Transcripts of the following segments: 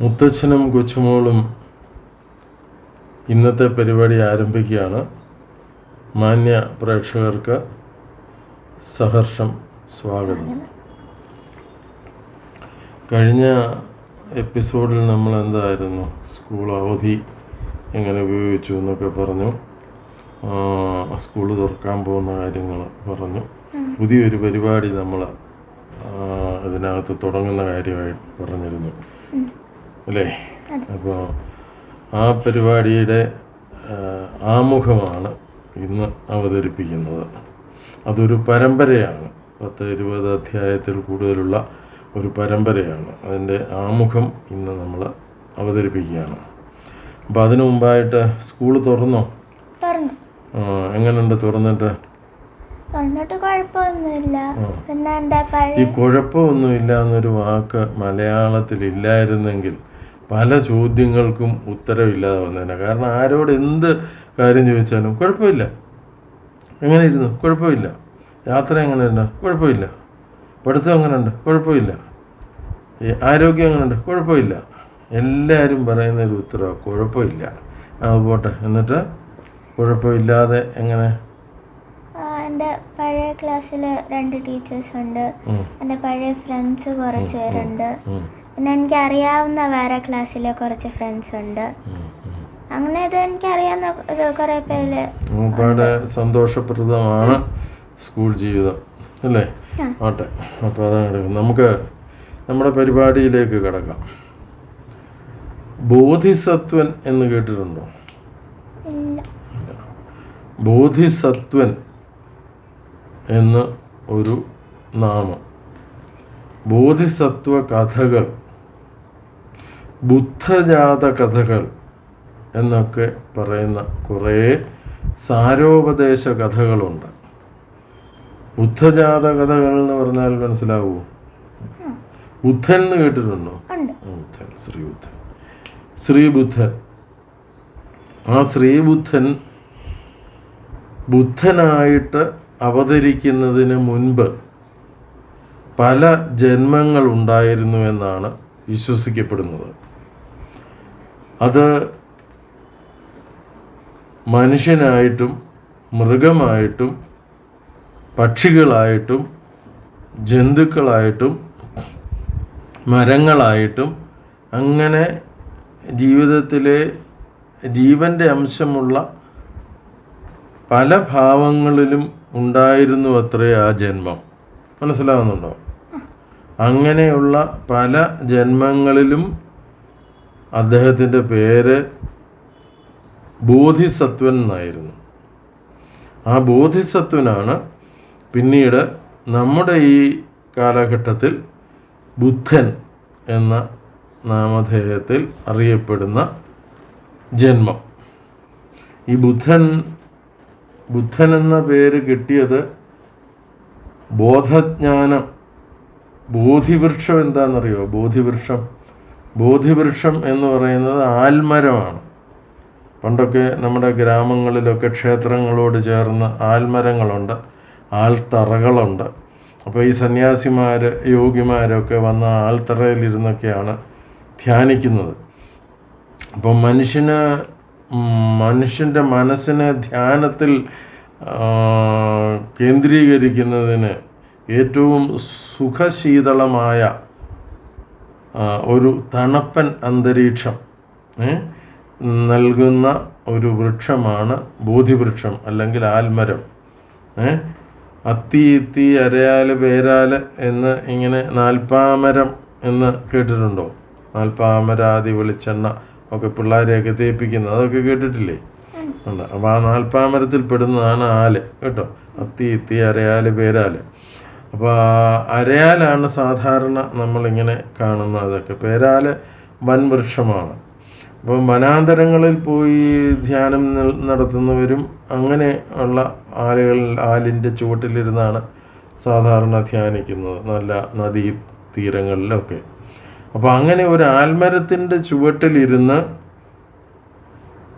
മുത്തച്ഛനും കൊച്ചുമോളും ഇന്നത്തെ പരിപാടി ആരംഭിക്കുകയാണ്. മാന്യ പ്രേക്ഷകർക്ക് സഹർഷം സ്വാഗതം. കഴിഞ്ഞ എപ്പിസോഡിൽ നമ്മൾ എന്തായിരുന്നു? സ്കൂൾ അവധി എങ്ങനെ ഉപയോഗിച്ചു എന്നൊക്കെ പറഞ്ഞു. സ്കൂൾ തുറക്കാൻ പോകുന്ന കാര്യങ്ങൾ പറഞ്ഞു. പുതിയൊരു പരിപാടി നമ്മൾ ഇതിനകത്ത് തുടങ്ങുന്ന കാര്യമായി പറഞ്ഞിരുന്നു. അല്ലേ? അപ്പോൾ ആ പരിപാടിയുടെ ആമുഖമാണ് ഇന്ന് അവതരിപ്പിക്കുന്നത്. അതൊരു പരമ്പരയാണ്. പത്ത് ഇരുപത് അധ്യായത്തിൽ കൂടുതലുള്ള ഒരു പരമ്പരയാണ്. അതിന്റെ ആമുഖം ഇന്ന് നമ്മൾ അവതരിപ്പിക്കുകയാണ്. അപ്പോൾ അതിനു മുമ്പായിട്ട് സ്കൂൾ തുറന്നോ? എങ്ങനെയുണ്ട് തുറന്നിട്ട്? തുറന്നിട്ട് കുഴപ്പമൊന്നുമില്ല. ആ. പിന്നെ എന്റെ ഈ കുഴപ്പമൊന്നുമില്ല എന്നൊരു വാക്ക് മലയാളത്തിൽ ഇല്ലായിരുന്നെങ്കിൽ പല ചോദ്യങ്ങൾക്കും ഉത്തരവില്ലാതെ വന്നേനെ. കാരണം ആരോട് എന്ത് കാര്യം ചോദിച്ചാലും കുഴപ്പമില്ല. എങ്ങനെ ഇരുന്നു കുഴപ്പമില്ല. യാത്ര എങ്ങനെയുണ്ട്? കുഴപ്പമില്ല. പഠിത്തം എങ്ങനെയുണ്ട്? കുഴപ്പമില്ല. ആരോഗ്യം എങ്ങനെയുണ്ട്? കുഴപ്പമില്ല. എല്ലാവരും പറയുന്ന ഒരു ഉത്തരവ് കുഴപ്പമില്ല. ആ പോട്ടെ. എന്നിട്ട്? കുഴപ്പമില്ലാതെ എങ്ങനെ? എന്റെ പഴയ ക്ലാസ്സിൽ രണ്ട് ടീച്ചേഴ്സ് ഉണ്ട്. എന്റെ പഴയ ഫ്രണ്ട്സ് കുറച്ച് പേരുണ്ട്. പിന്നെ എനിക്ക് അറിയാവുന്ന വേറെ ക്ലാസ്സിലെ കുറച്ച് ഫ്രണ്ട്സ് ഉണ്ട്. അങ്ങനെ ഇത് എനിക്കറിയാവുന്ന ഇത് കുറേ പേര് മൂപ്പയുടെ സന്തോഷപ്രദമാണ് സ്കൂൾ ജീവിതം അല്ലേ. ആട്ടെ. അപ്പോൾ അതാണ് നമുക്ക് നമ്മുടെ പരിപാടിയിലേക്ക് കിടക്കാം. ബോധിസത്വൻ എന്ന് കേട്ടിട്ടുണ്ടോ? ബോധിസത്വൻ എന്ന് ഒരു നാമം. ബോധിസത്വ കഥകൾ ബുദ്ധജാത കഥകൾ എന്നൊക്കെ പറയുന്ന കുറേ സാരോപദേശ കഥകളുണ്ട്. ബുദ്ധജാത കഥകൾ എന്ന് പറഞ്ഞാൽ മനസ്സിലാവുമോ ബുദ്ധൻ എന്ന് കേട്ടിട്ടുണ്ടോ? ബുദ്ധൻ ശ്രീബുദ്ധൻ. ശ്രീബുദ്ധൻ. ആ ശ്രീബുദ്ധൻ ബുദ്ധനായിട്ട് അവതരിക്കുന്നതിന് മുൻപ് പല ജന്മങ്ങൾ ഉണ്ടായിരുന്നു എന്നാണ് വിശ്വസിക്കപ്പെടുന്നത്. അത് മനുഷ്യനായിട്ടും മൃഗമായിട്ടും പക്ഷികളായിട്ടും ജന്തുക്കളായിട്ടും മരങ്ങളായിട്ടും അങ്ങനെ ജീവിതത്തിലെ ജീവന്റെ അംശമുള്ള പല ഭാവങ്ങളിലും ഉണ്ടായിരുന്നു അത്രേ ആ ജന്മം. മനസ്സിലാകുന്നുണ്ടോ അങ്ങനെയുള്ള പല ജന്മങ്ങളിലും അദ്ദേഹത്തിന്റെ പേര് ബോധിസത്വൻ എന്നായിരുന്നു. ആ ബോധിസത്വനാണ് പിന്നീട് നമ്മുടെ ഈ കാലഘട്ടത്തിൽ ബുദ്ധൻ എന്ന നാമധേയത്തിൽ അറിയപ്പെടുന്ന ജന്മം. ഈ ബുദ്ധൻ ബുദ്ധൻ എന്ന പേര് കിട്ടിയത് ബോധജ്ഞാനം ബോധിവൃക്ഷം എന്താണെന്നറിയോ? ബോധിവൃക്ഷം. ബോധിവൃക്ഷം എന്ന് പറയുന്നത് ആൽമരമാണ്. പണ്ടൊക്കെ നമ്മുടെ ഗ്രാമങ്ങളിലൊക്കെ ക്ഷേത്രങ്ങളോട് ചേർന്ന് ആൽമരങ്ങളുണ്ട് ആൽത്തറകളുണ്ട് അപ്പോൾ ഈ സന്യാസിമാർ യോഗിമാരൊക്കെ വന്ന ആൽത്തറയിലിരുന്നൊക്കെയാണ് ധ്യാനിക്കുന്നത്. അപ്പം മനുഷ്യന് മനുഷ്യന്റെ മനസ്സിനെ ധ്യാനത്തിൽ കേന്ദ്രീകരിക്കുന്നതിന് ഏറ്റവും സുഖശീതളമായ ഒരു തണുപ്പൻ അന്തരീക്ഷം നൽകുന്ന ഒരു വൃക്ഷമാണ് ബോധിവൃക്ഷം അല്ലെങ്കിൽ ആൽമരം ഏ. അത്തി ഇത്തി അരയാൽ പേരാൽ എന്ന് ഇങ്ങനെ നാൽപ്പാമരം എന്ന് കേട്ടിട്ടുണ്ടോ? നാൽപ്പാമരാതി വെളിച്ചെണ്ണ ഒക്കെ പിള്ളേരെയൊക്കെ തേപ്പിക്കുന്നത് അതൊക്കെ കേട്ടിട്ടില്ലേ? ഉണ്ട്. അപ്പോൾ ആ നാൽപ്പാമരത്തിൽ പെടുന്നതാണ് ആൽ കേട്ടോ? അത്തി ഇത്തി അരയാൽ പേരാൽ. അപ്പോൾ അരയാലാണ് സാധാരണ നമ്മളിങ്ങനെ കാണുന്ന അതൊക്കെ. പേരാൽ വൻവൃക്ഷമാണ് അപ്പോൾ വനാന്തരങ്ങളിൽ പോയി ധ്യാനം നടത്തുന്നവരും അങ്ങനെ ഉള്ള ആലുകളിൽ ആലിന്റെ ചുവട്ടിലിരുന്നാണ് സാധാരണ ധ്യാനിക്കുന്നത്. നല്ല നദീ തീരങ്ങളിലൊക്കെ. അപ്പോൾ അങ്ങനെ ഒരു ആൽമരത്തിന്റെ ചുവട്ടിലിരുന്ന്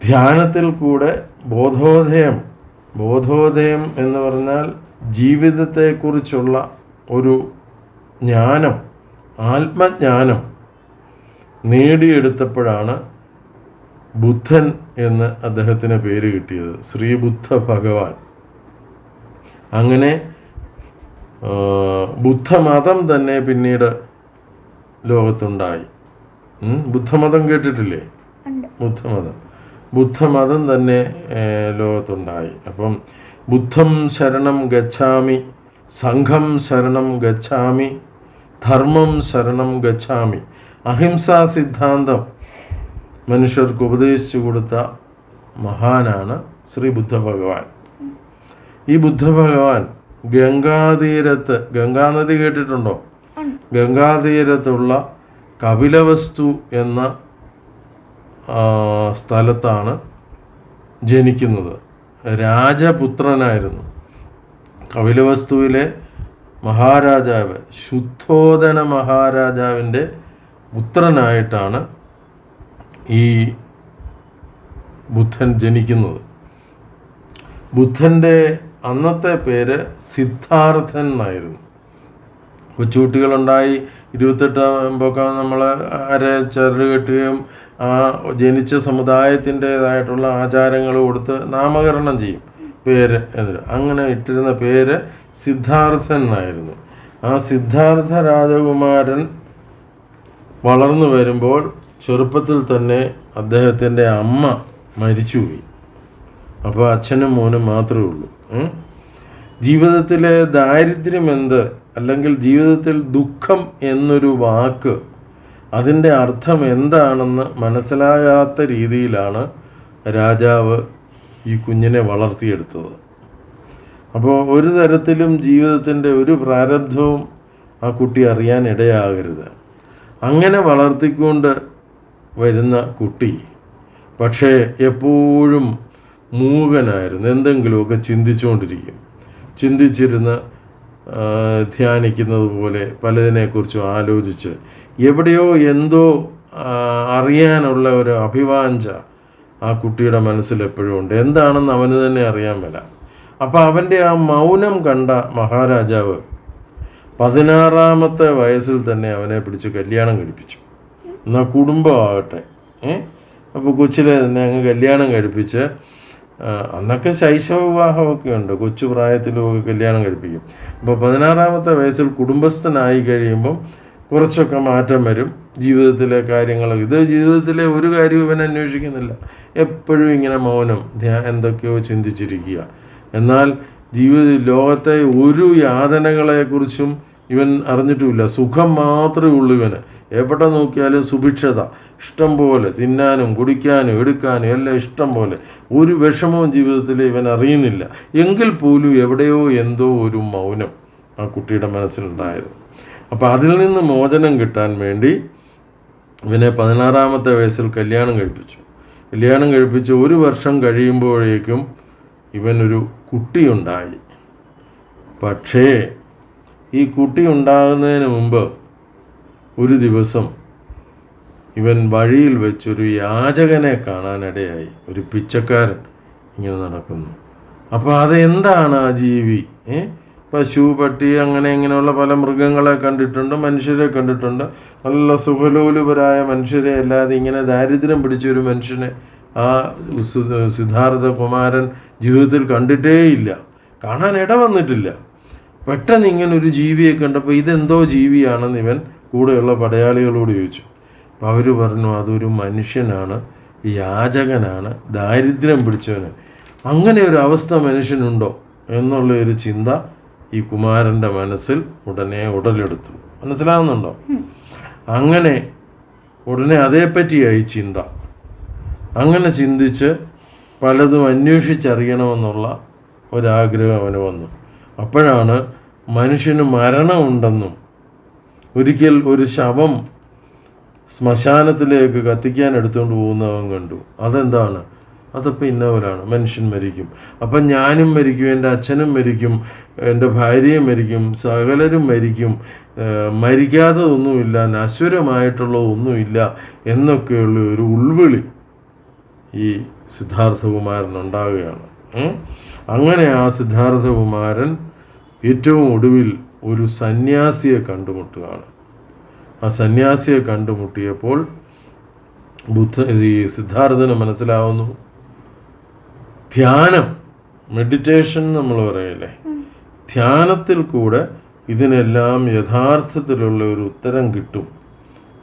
ധ്യാനത്തിൽ കൂടെ ബോധോദയം ബോധോദയം എന്ന് പറഞ്ഞാൽ ജീവിതത്തെക്കുറിച്ചുള്ള ഒരു ജ്ഞാനം ആത്മജ്ഞാനം നേടിയെടുത്തപ്പോഴാണ് ബുദ്ധൻ എന്ന് അദ്ദേഹത്തിന് പേര് കിട്ടിയത് ശ്രീബുദ്ധ ഭഗവാൻ അങ്ങനെ ബുദ്ധമതം തന്നെ പിന്നീട് ലോകത്തുണ്ടായി. ബുദ്ധമതം കേട്ടിട്ടില്ലേ? ബുദ്ധമതം. ബുദ്ധമതം തന്നെ ലോകത്തുണ്ടായി. അപ്പം ബുദ്ധം ശരണം ഗച്ഛാമി സംഘം ശരണം ഗച്ഛാമി ധർമ്മം ശരണം ഗച്ഛാമി. അഹിംസാ സിദ്ധാന്തം മനുഷ്യർക്ക് ഉപദേശിച്ചു കൊടുത്ത മഹാനാണ് ശ്രീ ബുദ്ധ ഭഗവാൻ ഈ ബുദ്ധ ഭഗവാൻ ഗംഗാതീരത്ത് ഗംഗാനദി കേട്ടിട്ടുണ്ടോ? ഗംഗാതീരത്തുള്ള കപിലവസ്തു എന്ന സ്ഥലത്താണ് ജനിക്കുന്നത്. രാജപുത്രനായിരുന്നു. കപിലവസ്തുവിലെ മഹാരാജാവ് ശുദ്ധോദന മഹാരാജാവിന്റെ പുത്രനായിട്ടാണ് ഈ ബുദ്ധൻ ജനിക്കുന്നത്. ബുദ്ധന്റെ അന്നത്തെ പേര് സിദ്ധാർത്ഥൻ എന്നായിരുന്നു. കൊച്ചുകുട്ടികളുണ്ടായി ഇരുപത്തെട്ടാകുമ്പോഴൊക്കെ നമ്മൾ അര ചരട് കെട്ടുകയും ആ ജനിച്ച സമുദായത്തിന്റെതായിട്ടുള്ള ആചാരങ്ങൾ കൊടുത്ത് നാമകരണം ചെയ്യും. പേര് എന്നൊരു അങ്ങനെ ഇട്ടിരുന്ന പേര് സിദ്ധാർത്ഥൻ എന്നായിരുന്നു. ആ സിദ്ധാർത്ഥ രാജകുമാരൻ വളർന്നു വരുമ്പോൾ ചെറുപ്പത്തിൽ തന്നെ അദ്ദേഹത്തിന്റെ അമ്മ മരിച്ചുപോയി. അപ്പോൾ അച്ഛനും മോനും മാത്രമേ ഉള്ളൂ. ജീവിതത്തിലെ ദാരിദ്ര്യം എന്ത്? അല്ലെങ്കിൽ ജീവിതത്തിൽ ദുഃഖം എന്നൊരു വാക്ക് അതിന്റെ അർത്ഥം എന്താണെന്ന് മനസ്സിലാകാത്ത രീതിയിലാണ് രാജാവ് ഈ കുഞ്ഞിനെ വളർത്തിയെടുത്തത്. അപ്പോൾ ഒരു തരത്തിലും ജീവിതത്തിന്റെ ഒരു പ്രാരബ്ധവും ആ കുട്ടി അറിയാൻ ഇടയാകരുത്. അങ്ങനെ വളർത്തിക്കൊണ്ട് വരുന്ന കുട്ടി പക്ഷേ എപ്പോഴും മൂകനായിരുന്നു. എന്തെങ്കിലുമൊക്കെ ചിന്തിച്ചുകൊണ്ടിരിക്കും. ചിന്തിച്ചിരുന്ന് ധ്യാനിക്കുന്നത് പോലെ പലതിനെക്കുറിച്ചും ആലോചിച്ച് എവിടെയോ എന്തോ അറിയാനുള്ള ഒരു അഭിവാഞ്ച ആ കുട്ടിയുടെ മനസ്സിൽ എപ്പോഴും ഉണ്ട്. എന്താണെന്ന് അവന് തന്നെ അറിയാൻ മേല. അപ്പോൾ അവന്റെ ആ മൗനം കണ്ട മഹാരാജാവ് പതിനാറാമത്തെ വയസ്സിൽ തന്നെ അവനെ പിടിച്ച് കല്യാണം കഴിപ്പിച്ചു. എന്നാൽ കുടുംബമാകട്ടെ. ഏഹ് അപ്പോൾ കൊച്ചിലെ തന്നെ അങ്ങ് കല്യാണം കഴിപ്പിച്ച് അന്നൊക്കെ ശൈശവ വിവാഹമൊക്കെ ഉണ്ട്. കൊച്ചു പ്രായത്തിലുമൊക്കെ കല്യാണം കഴിപ്പിക്കും. അപ്പോൾ പതിനാറാമത്തെ വയസ്സിൽ കുടുംബസ്ഥനായി കഴിയുമ്പം കുറച്ചൊക്കെ മാറ്റം വരും. ജീവിതത്തിലെ കാര്യങ്ങൾ ഇത് ജീവിതത്തിലെ ഒരു കാര്യവും ഇവൻ അന്വേഷിക്കുന്നില്ല. എപ്പോഴും ഇങ്ങനെ മൗനം എന്തൊക്കെയോ ചിന്തിച്ചിരിക്കുക. എന്നാൽ ജീവിത ലോകത്തെ ഒരു യാതനകളെക്കുറിച്ചും ഇവൻ അറിഞ്ഞിട്ടുമില്ല സുഖം മാത്രമേ ഉള്ളൂ ഇവന്. എവിടെ നോക്കിയാലും സുഭിക്ഷത. ഇഷ്ടം പോലെ തിന്നാനും കുടിക്കാനും എടുക്കാനും എല്ലാം ഇഷ്ടം പോലെ. ഒരു വിഷമവും ജീവിതത്തിൽ ഇവൻ അറിയുന്നില്ല. എങ്കിൽ പോലും എവിടെയോ എന്തോ ഒരു മൗനം ആ കുട്ടിയുടെ മനസ്സിലുണ്ടായിരുന്നു. അപ്പോൾ അതിൽ നിന്ന് മോചനം കിട്ടാൻ വേണ്ടി ഇവനെ പതിനാറാമത്തെ വയസ്സിൽ കല്യാണം കഴിപ്പിച്ചു. കല്യാണം കഴിപ്പിച്ച് ഒരു വർഷം കഴിയുമ്പോഴേക്കും ഇവനൊരു കുട്ടിയുണ്ടായി. പക്ഷേ ഈ കുട്ടി ഉണ്ടാകുന്നതിന് മുമ്പ് ഒരു ദിവസം ഇവൻ വഴിയിൽ വെച്ചൊരു യാചകനെ കാണാനിടയായി. ഒരു പിച്ചക്കാരൻ ഇങ്ങനെ നടക്കുന്നു. അപ്പോൾ അതെന്താണ് ആ ജീവി? ഏ? പശു പട്ടി അങ്ങനെ ഇങ്ങനെയുള്ള പല മൃഗങ്ങളെ കണ്ടിട്ടുണ്ട് മനുഷ്യരെ കണ്ടിട്ടുണ്ട്. നല്ല സുഖലോലുപരായ മനുഷ്യരെ അല്ലാതെ ഇങ്ങനെ ദാരിദ്ര്യം പിടിച്ച ഒരു മനുഷ്യനെ ആ സിദ്ധാർത്ഥ കുമാരൻ ജീവിതത്തിൽ കണ്ടിട്ടേയില്ല. കാണാൻ ഇട വന്നിട്ടില്ല. പെട്ടെന്ന് ഇങ്ങനെ ഒരു ജീവിയെ കണ്ടപ്പോൾ ഇതെന്തോ ജീവിയാണെന്ന് ഇവൻ കൂടെയുള്ള പടയാളികളോട് ചോദിച്ചു. അപ്പോൾ അവർ പറഞ്ഞു അതൊരു മനുഷ്യനാണ് യാചകനാണ് ദാരിദ്ര്യം പിടിച്ചവന്. അങ്ങനെ ഒരു അവസ്ഥ മനുഷ്യനുണ്ടോ? എന്നുള്ള ഒരു ചിന്ത ഈ കുമാരന്റെ മനസ്സിൽ ഉടനെ ഉടലെടുത്തു. മനസ്സിലാവുന്നുണ്ടോ? അങ്ങനെ ഉടനെ അതേപ്പറ്റിയായി ചിന്ത. അങ്ങനെ ചിന്തിച്ച് പലതും അന്വേഷിച്ചറിയണമെന്നുള്ള ഒരാഗ്രഹം അവന് വന്നു. അപ്പോഴാണ് മനുഷ്യന് മരണമുണ്ടെന്നും ഒരിക്കൽ ഒരു ശവം ശ്മശാനത്തിലേക്ക് കത്തിക്കാൻ എടുത്തുകൊണ്ട് പോകുന്നവൻ കണ്ടു. അതെന്താണ്? അതപ്പോൾ ഇന്നവരാണ്. മനുഷ്യൻ മരിക്കും. അപ്പം ഞാനും മരിക്കും എന്റെ അച്ഛനും മരിക്കും എന്റെ ഭാര്യയും മരിക്കും സകലരും മരിക്കും. മരിക്കാത്തതൊന്നുമില്ല നശ്വരമായിട്ടുള്ള ഒന്നുമില്ല എന്നൊക്കെയുള്ള ഒരു ഉൾവിളി ഈ സിദ്ധാർത്ഥകുമാരൻ ഉണ്ടാവുകയാണ്. അങ്ങനെ ആ സിദ്ധാർത്ഥകുമാരൻ ഏറ്റവും ഒടുവിൽ ഒരു സന്യാസിയെ കണ്ടുമുട്ടുകയാണ്. ആ സന്യാസിയെ കണ്ടുമുട്ടിയപ്പോൾ ബുദ്ധ ഈ സിദ്ധാർത്ഥന് മനസ്സിലാവുന്നു ധ്യാനം മെഡിറ്റേഷൻ നമ്മൾ പറയില്ലേ? ധ്യാനത്തിൽ കൂടെ ഇതിനെല്ലാം യഥാർത്ഥത്തിലുള്ള ഒരു ഉത്തരം കിട്ടും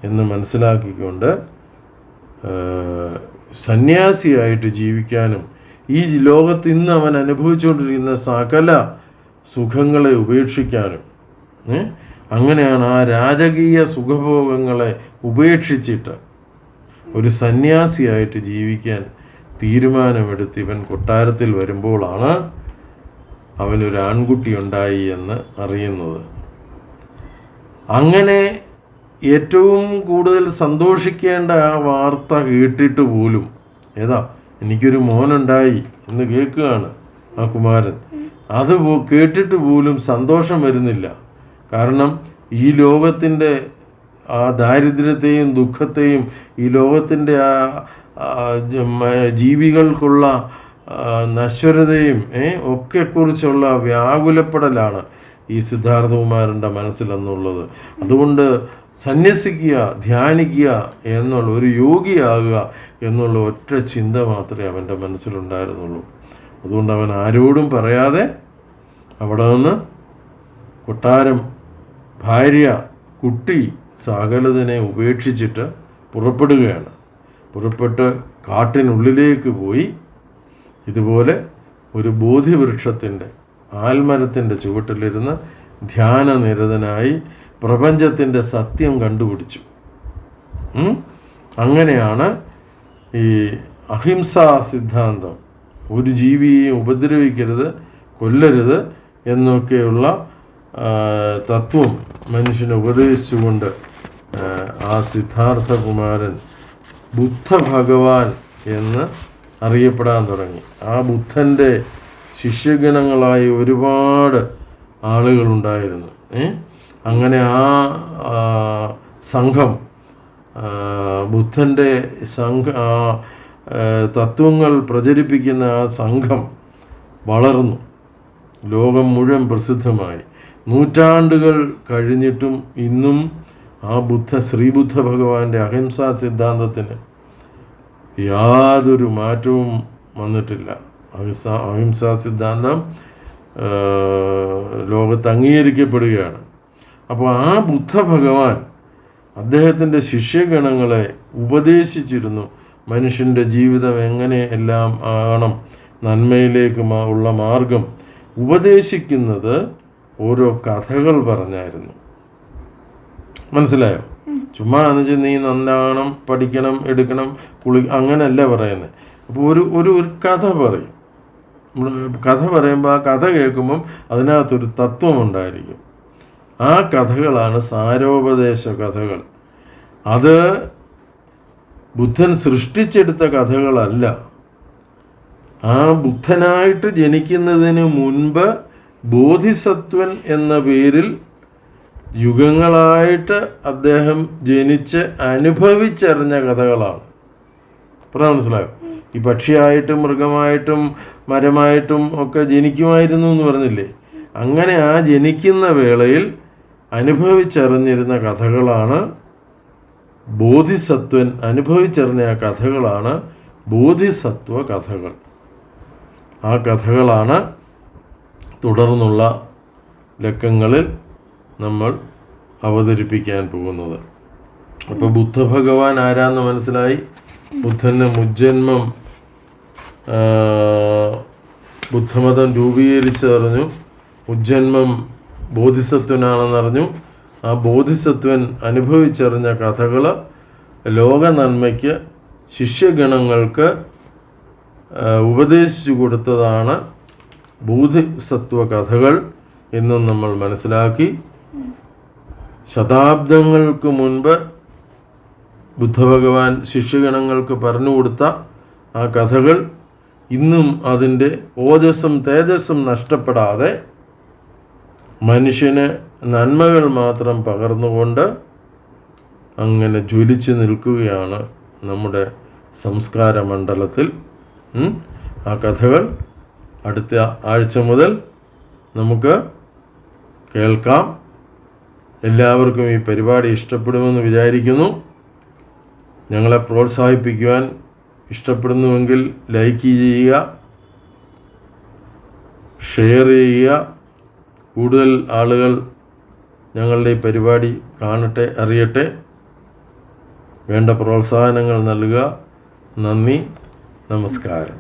എന്ന് മനസ്സിലാക്കിക്കൊണ്ട് സന്യാസിയായിട്ട് ജീവിക്കാനും ഈ ലോകത്ത് ഇന്ന് അവൻ അനുഭവിച്ചുകൊണ്ടിരിക്കുന്ന സകല സുഖങ്ങളെ ഉപേക്ഷിക്കാനും അങ്ങനെയാണ് ആ രാജകീയ സുഖഭോഗങ്ങളെ ഉപേക്ഷിച്ചിട്ട് ഒരു സന്യാസിയായിട്ട് ജീവിക്കാൻ തീരുമാനമെടുത്ത് ഇവൻ കൊട്ടാരത്തിൽ വരുമ്പോഴാണ് അവനൊരു ആൺകുട്ടി ഉണ്ടായി എന്ന് അറിയുന്നത്. അങ്ങനെ ഏറ്റവും കൂടുതൽ സന്തോഷിക്കേണ്ട ആ വാർത്ത കേട്ടിട്ട് പോലും ഏതാ എനിക്കൊരു മോനുണ്ടായി എന്ന് കേൾക്കുകയാണ് ആ കുമാരൻ. അത് കേട്ടിട്ട് പോലും സന്തോഷം വരുന്നില്ല. കാരണം ഈ ലോകത്തിന്റെ ആ ദാരിദ്ര്യത്തെയും ദുഃഖത്തെയും ഈ ലോകത്തിന്റെ ആ ജീവികൾക്കുള്ള നശ്വരതയും ഒക്കെക്കുറിച്ചുള്ള ഒക്കെ കുറിച്ചുള്ള വ്യാകുലപ്പെടലാണ് ഈ സിദ്ധാർത്ഥകുമാരന്റെ മനസ്സിലെന്നുള്ളത്. അതുകൊണ്ട് സന്യസിക്കുക ധ്യാനിക്കുക എന്നുള്ള ഒരു യോഗിയാകുക എന്നുള്ള ഒറ്റ ചിന്ത മാത്രമേ അവന്റെ മനസ്സിലുണ്ടായിരുന്നുള്ളൂ. അതുകൊണ്ട് അവൻ ആരോടും പറയാതെ അവിടെ നിന്ന് കൊട്ടാരം ഭാര്യ കുട്ടി സകലതിനെ ഉപേക്ഷിച്ചിട്ട് പുറപ്പെടുകയാണ്. പുറപ്പെട്ട് കാട്ടിനുള്ളിലേക്ക് പോയി ഇതുപോലെ ഒരു ബോധിവൃക്ഷത്തിന്റെ ആൽമരത്തിന്റെ ചുവട്ടിലിരുന്ന് ധ്യാനനിരതനായി പ്രപഞ്ചത്തിന്റെ സത്യം കണ്ടുപിടിച്ചു. അങ്ങനെയാണ് ഈ അഹിംസാ സിദ്ധാന്തം. ഒരു ജീവിയെയും ഉപദ്രവിക്കരുത് കൊല്ലരുത് എന്നൊക്കെയുള്ള തത്വം മനുഷ്യനെ ഉപദേശിച്ചുകൊണ്ട് ആ, സിദ്ധാർത്ഥകുമാരൻ ബുദ്ധ ഭഗവാൻ എന്ന് അറിയപ്പെടാൻ തുടങ്ങി. ആ ബുദ്ധന്റെ ശിഷ്യഗണങ്ങളായി ഒരുപാട് ആളുകളുണ്ടായിരുന്നു? അങ്ങനെ ആ സംഘം ബുദ്ധന്റെ സംഘ തത്വങ്ങൾ പ്രചരിപ്പിക്കുന്ന ആ സംഘം വളർന്നു. ലോകം മുഴുവൻ പ്രസിദ്ധമായി. നൂറ്റാണ്ടുകൾ കഴിഞ്ഞിട്ടും ഇന്നും ആ ബുദ്ധ ശ്രീബുദ്ധ ഭഗവാന്റെ അഹിംസാ സിദ്ധാന്തത്തിന് യാതൊരു മാറ്റവും വന്നിട്ടില്ല. അഹിംസ അഹിംസാ സിദ്ധാന്തം ലോകത്ത് അംഗീകരിക്കപ്പെടുകയാണ്. അപ്പോൾ ആ ബുദ്ധ ഭഗവാൻ അദ്ദേഹത്തിന്റെ ശിഷ്യഗണങ്ങളെ ഉപദേശിച്ചിരുന്നു. മനുഷ്യന്റെ ജീവിതം എങ്ങനെ എല്ലാം ആകണം നന്മയിലേക്ക് ഉള്ള മാർഗം ഉപദേശിക്കുന്നത് ഓരോ കഥകൾ പറഞ്ഞായിരുന്നു. മനസ്സിലായോ? ചുമ്മാ എന്ന് വെച്ചാൽ നീ നന്നാവണം പഠിക്കണം എടുക്കണം കുളി അങ്ങനെയല്ല പറയുന്നത് അപ്പോൾ ഒരു ഒരു ഒരു കഥ പറയും. കഥ പറയുമ്പോൾ ആ കഥ കേൾക്കുമ്പം അതിനകത്തൊരു തത്വമുണ്ടായിരിക്കും. ആ കഥകളാണ് സാരോപദേശ കഥകൾ. അത് ബുദ്ധൻ സൃഷ്ടിച്ചെടുത്ത കഥകളല്ല. ആ ബുദ്ധനായിട്ട് ജനിക്കുന്നതിന് മുൻപ് ബോധിസത്വൻ എന്ന പേരിൽ യുഗങ്ങളായിട്ട് അദ്ദേഹം ജനിച്ച് അനുഭവിച്ചറിഞ്ഞ കഥകളാണ്. പറഞ്ഞാൽ മനസ്സിലായോ ഈ പക്ഷിയായിട്ടും മൃഗമായിട്ടും മരമായിട്ടും ഒക്കെ ജനിക്കുമായിരുന്നു എന്ന് പറഞ്ഞില്ലേ? അങ്ങനെ ആ ജനിക്കുന്ന വേളയിൽ അനുഭവിച്ചറിഞ്ഞിരുന്ന കഥകളാണ് ബോധിസത്വൻ അനുഭവിച്ചറിഞ്ഞ ആ കഥകളാണ് ബോധിസത്വ കഥകൾ. ആ കഥകളാണ് തുടർന്നുള്ള ലക്കങ്ങളിൽ നമ്മൾ അവതരിപ്പിക്കാൻ പോകുന്നത്. അപ്പോൾ ബുദ്ധഭഗവാൻ ആരാന്ന് മനസ്സിലായി? ബുദ്ധന്റെ മുജ്ജന്മം ബുദ്ധമതം രൂപീകരിച്ചറിഞ്ഞു മുജ്ജന്മം ബോധിസത്വനാണെന്നറിഞ്ഞു. ആ ബോധിസത്വൻ അനുഭവിച്ചറിഞ്ഞ കഥകൾ ലോക നന്മയ്ക്ക് ശിഷ്യഗണങ്ങൾക്ക് ഉപദേശിച്ചു കൊടുത്തതാണ് ബോധിസത്വ കഥകൾ എന്നും നമ്മൾ മനസ്സിലാക്കി. ശതാബ്ദങ്ങൾക്ക് മുൻപ് ബുദ്ധഭഗവാൻ ശിഷ്യഗണങ്ങൾക്ക് പറഞ്ഞു കൊടുത്ത ആ കഥകൾ ഇന്നും അതിന്റെ ഓജസ്സും തേജസ്സും നഷ്ടപ്പെടാതെ മനുഷ്യന് നന്മകൾ മാത്രം പകർന്നുകൊണ്ട് അങ്ങനെ ജ്വലിച്ച് നിൽക്കുകയാണ് നമ്മുടെ സംസ്കാര മണ്ഡലത്തിൽ ആ കഥകൾ അടുത്ത ആഴ്ച മുതൽ നമുക്ക് കേൾക്കാം. എല്ലാവർക്കും ഈ പരിപാടി ഇഷ്ടപ്പെടുമെന്ന് വിചാരിക്കുന്നു. ഞങ്ങളെ പ്രോത്സാഹിപ്പിക്കുവാൻ ഇഷ്ടപ്പെടുന്നുവെങ്കിൽ ലൈക്ക് ചെയ്യുക ഷെയർ ചെയ്യുക. കൂടുതൽ ആളുകൾ ഞങ്ങളുടെ ഈ പരിപാടി കാണട്ടെ അറിയട്ടെ. വേണ്ട പ്രോത്സാഹനങ്ങൾ നൽകുക. നന്ദി നമസ്കാരം.